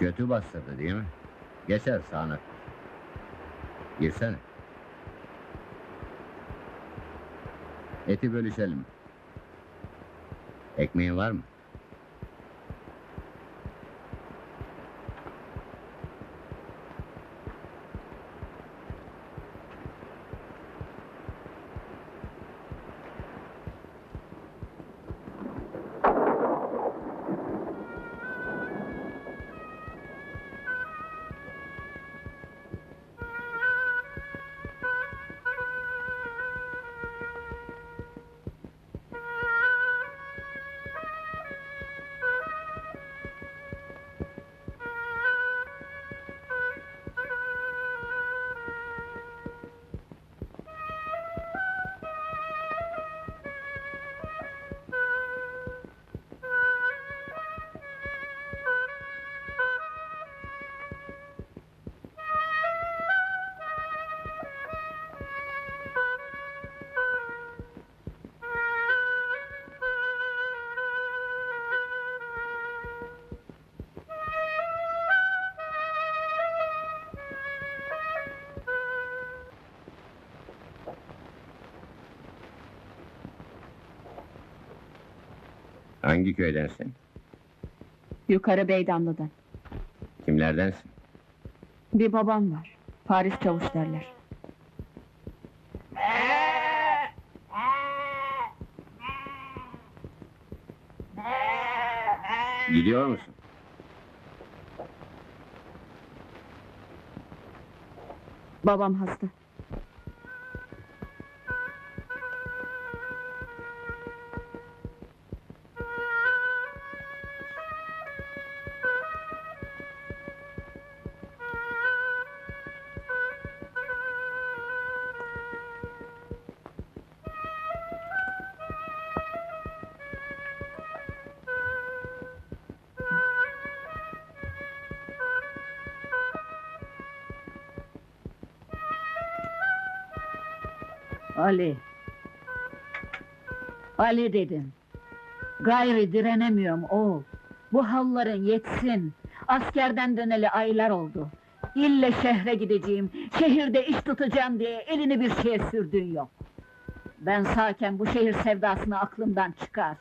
Kötü bastırdı değil mi? Geçer sağına. Girsene. Eti bölüşelim. Ekmeğin var mı? Hangi köydensin? Yukarı Beydamlı'dan. Kimlerdensin? Bir babam var. Paris Çavuş derler. Gidiyor musun? Babam hasta. Ali. Ali dedim. Gayri direnemiyorum oğul. Bu halların yetsin. Askerden döneli aylar oldu. İlle şehre gideceğim, şehirde iş tutacağım diye elini bir şeye sürdüğün yok. Ben sağken bu şehir sevdasını aklımdan çıkar.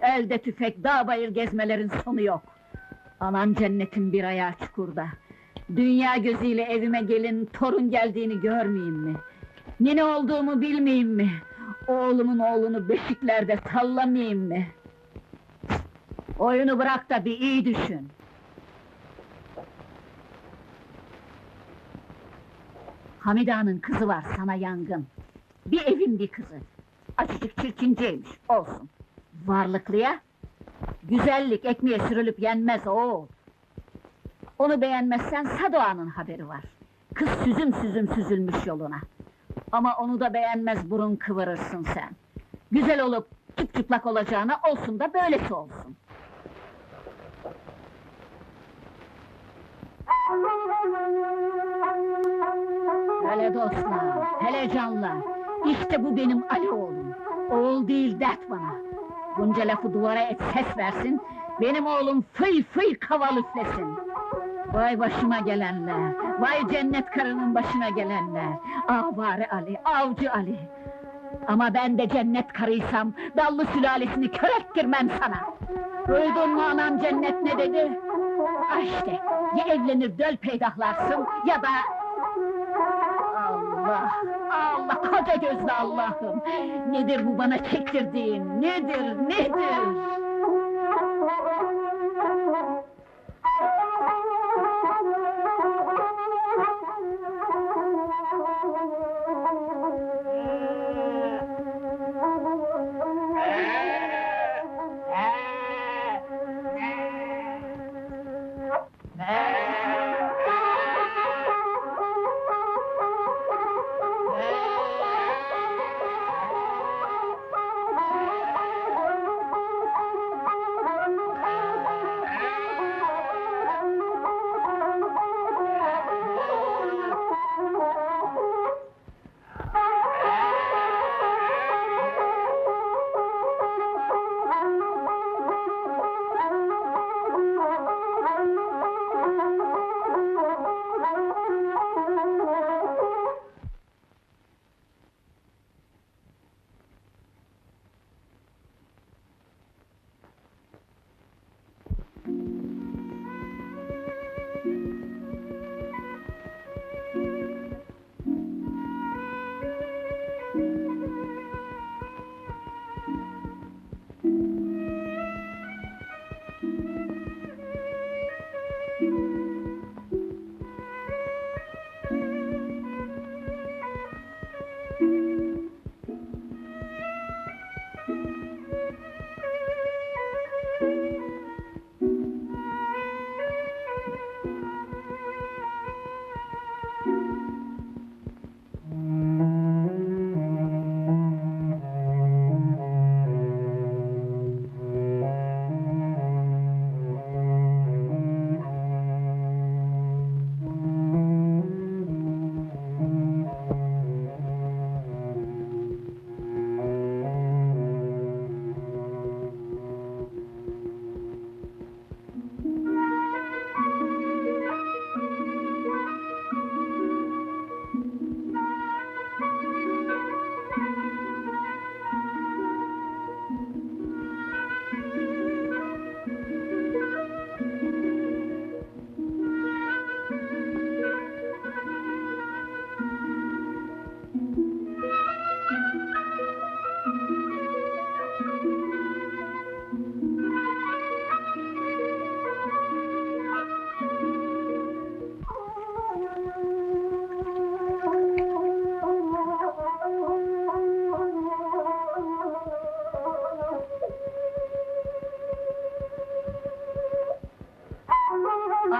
Elde tüfek, dağ bayır gezmelerin sonu yok. Anan cennetin bir ayağı çukurda. Dünya gözüyle evime gelin, torun geldiğini görmeyeyim mi? Nene olduğumu bilmeyeyim mi? Oğlumun oğlunu beşiklerde sallamayayım mı? Oyunu bırak da bir iyi düşün. Hamide kızı var sana yangın. Bir evin bir kızı. Açıcık çirkinceymiş, olsun. Varlıklıya, güzellik ekmeğe sürülüp yenmez oğul. Onu beğenmezsen Sadoğan'ın haberi var. Kız süzüm süzüm süzülmüş yoluna. Ama onu da beğenmez burun kıvırırsın sen. Güzel olup çıplak olacağına olsun da böylesi olsun. Hele dostlar, hele canlar. İşte bu benim Ali oğlum. Oğul değil dert bana. Bunca lafı duvara et ses versin. Benim oğlum fıy fıy kaval üflesin. Vay başıma gelenler, vay cennet karının başına gelenler. Avari Ali, avcı Ali. Ama ben de cennet karıysam, dallı sülalesini kör ettirmem sana. Duydun mu anam cennet ne dedi? Ah işte, ya evlenir döl peydahlarsın, ya da... Allah, Allah, koca gözlü Allah'ım! Nedir bu bana çektirdiğin, nedir, nedir?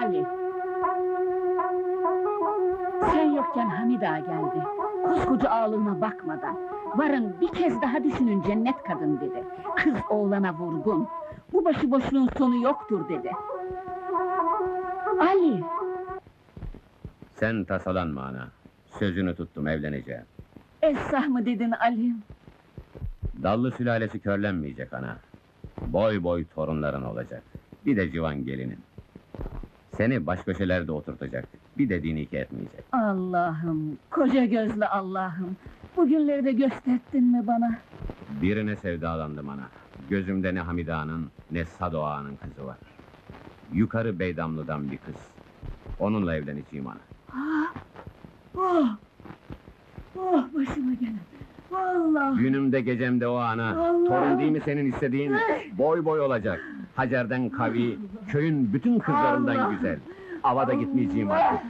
Ali. Sen yokken Hamid ağa geldi. Koskoca ağlığına bakmadan. Varın bir kez daha düşünün cennet kadın dedi. Kız oğlana vurgun. Bu başıboşluğun sonu yoktur dedi. Ali, Sen tasalanma ana. Sözünü tuttum evleneceğim. esah mı dedin Ali? Dallı sülalesi körlenmeyecek ana. Boy boy torunların olacak. Bir de civan gelinin. Seni baş köşelerde oturtacak. Bir de dini etmeyecek. Allah'ım, koca gözlü Allah'ım. Bugünleri de gösterdin mi bana? Birine sevdalandım ana. Gözümde ne Hamide Ağa'nın ne Sado Ağa'nın kızı var. Yukarı Beydamlı'dan bir kız. Onunla evleneceğim ana. Ah! Oh! Oh başıma gelen! Vallahi! Günümde gecemde o ana. Allah! Torun değil mi senin istediğin? Boy boy olacak. Hacer'den kavi, köyün bütün kızlarından güzel. Avada gitmeyeceğim artık.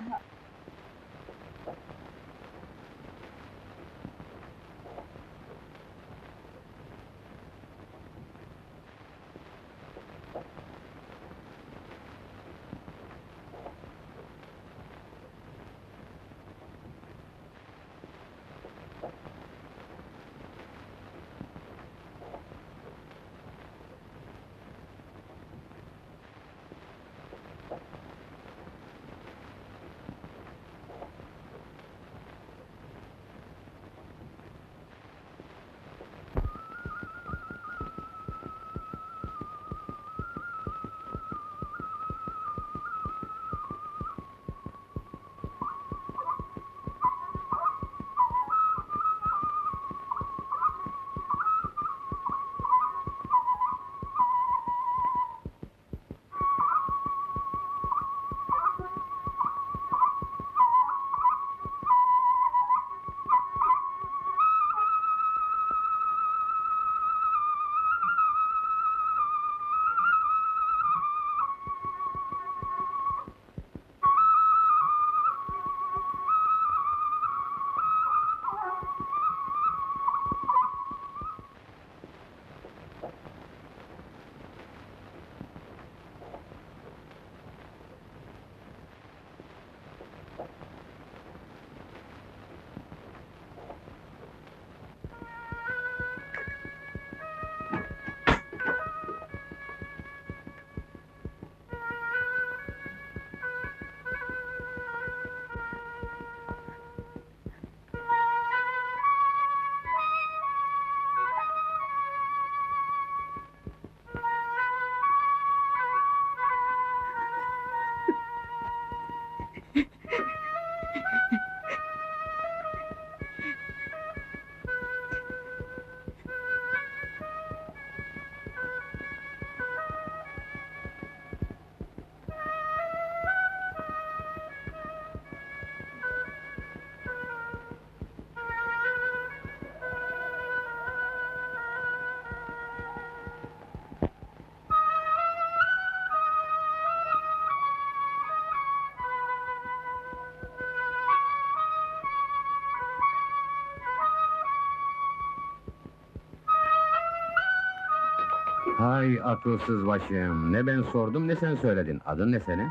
Hay akılsız başım. Ne ben sordum ne sen söyledin. Adın ne senin?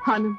Hanım,